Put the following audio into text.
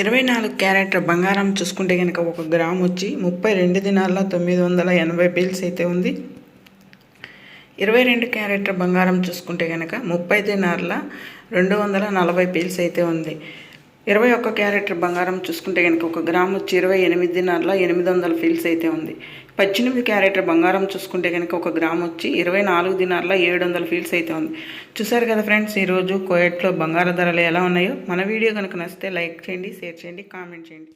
ఇరవై నాలుగు క్యారెట్ల బంగారం చూసుకుంటే కనుక ఒక గ్రామ్ వచ్చి ముప్పై రెండు దినాల్లో తొమ్మిది వందల ఎనభై బిల్స్ అయితే ఉంది. ఇరవై రెండు క్యారెట్ల బంగారం చూసుకుంటే కనుక ముప్పై దినార్ల రెండు వందల నలభై బిల్స్ అయితే ఉంది. ఇరవై ఒక్క క్యారెట్ బంగారం చూసుకుంటే కనుక ఒక గ్రామ్ వచ్చి ఇరవై ఎనిమిది ఎనిమిది వందల ఫీల్స్ అయితే ఉంది. పద్దెనిమిది క్యారెట్ బంగారం చూసుకుంటే కనుక ఒక గ్రామ్ వచ్చి ఇరవై నాలుగు దినార్ల ఏడు వందల ఫీల్స్ అయితే ఉంది. చూసారు కదా ఫ్రెండ్స్ ఈరోజు కోయట్లో బంగారు ధరలు ఎలా ఉన్నాయో? మన వీడియో కనుక నచ్చితే లైక్ చేయండి షేర్ చేయండి కామెంట్ చేయండి.